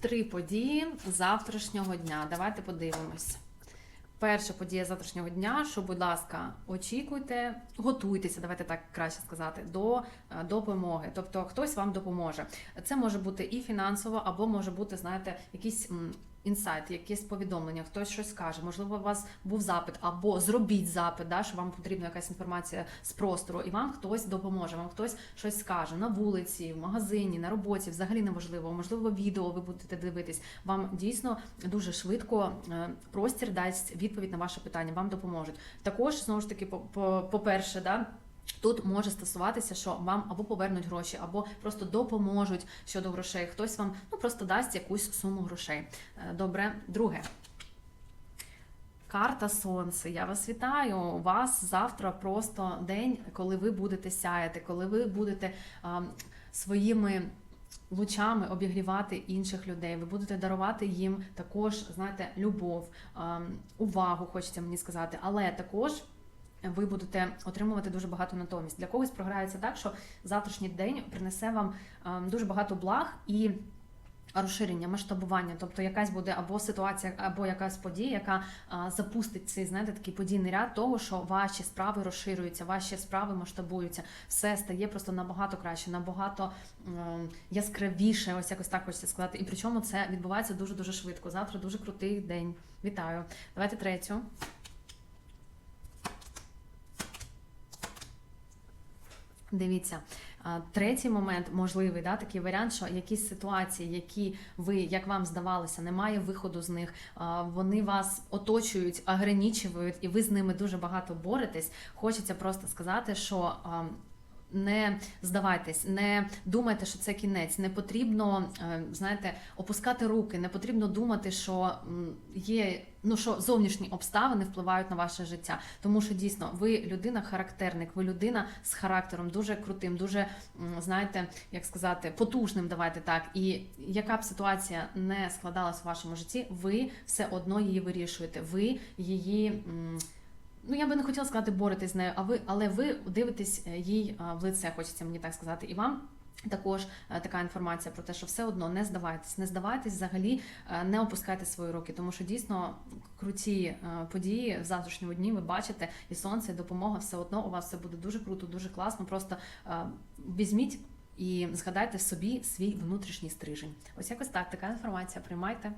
Три події завтрашнього дня. Давайте подивимось. Перша подія завтрашнього дня, що, будь ласка, очікуйте, готуйтеся, давайте так краще сказати, до е, допомоги. Тобто хтось вам допоможе. Це може бути і фінансово, або може бути, знаєте, якийсь м, інсайт, якесь повідомлення, хтось щось скаже. Можливо, у вас був запит, або зробіть запит, да, що вам потрібна якась інформація з простору, і вам хтось допоможе, вам хтось щось скаже на вулиці, в магазині, на роботі, взагалі неважливо. Можливо, відео ви будете дивитись. Вам дійсно дуже швидко е, простір дасть відповідь на ваше питання, вам допоможуть. Також знову ж таки, по- по-перше, да. Тут може стосуватися, що вам або повернуть гроші, або просто допоможуть щодо грошей. Хтось вам ну просто дасть якусь суму грошей. Е, Добре, друге. Карта Сонце. Я вас вітаю. У вас завтра просто день, коли ви будете сяяти, коли ви будете а, своїми лучами обігрівати інших людей. Ви будете дарувати їм також, знаєте, любов, а, увагу, хочеться мені сказати, але також. Ви будете отримувати дуже багато натомість. Для когось програється так, що завтрашній день принесе вам дуже багато благ і розширення, масштабування, тобто якась буде або ситуація, або якась подія, яка а, запустить цей знаєте, такий подійний ряд того, що ваші справи розширюються, ваші справи масштабуються, все стає просто набагато краще, набагато м, яскравіше. Ось якось так хочеться сказати. І причому це відбувається дуже дуже швидко. Завтра дуже крутий день. Вітаю. Давайте третю. Дивіться, третій момент можливий, да, такий варіант, що якісь ситуації, які ви, як вам здавалося, немає виходу з них, вони вас оточують, ограничують, і ви з ними дуже багато боретесь. Хочеться просто сказати, що. Не здавайтесь, не думайте, що це кінець. Не потрібно, е, знаєте, опускати руки, не потрібно думати, що є ну що зовнішні обставини впливають на ваше життя. Тому що дійсно ви людина характерник, ви людина з характером дуже крутим, дуже знаєте, як сказати, потужним. Давайте так. І яка б ситуація не складалась у вашому житті, ви все одно її вирішуєте. Ви її. Я би не хотіла сказати боретесь з нею, а ви, але ви дивитесь е, їй в лице, хочеться мені так сказати, і вам. Також е, така інформація про те, що все одно не здавайтесь, не здавайтесь взагалі, е, не опускайте свої руки, тому що дійсно круті е, події в завтрашньому дні ви бачите, і сонце, і допомога все одно у вас все буде дуже круто, дуже класно. Просто е, візьміть і згадайте собі свій внутрішній стрижень. Ось якось так, така інформація. Приймайте.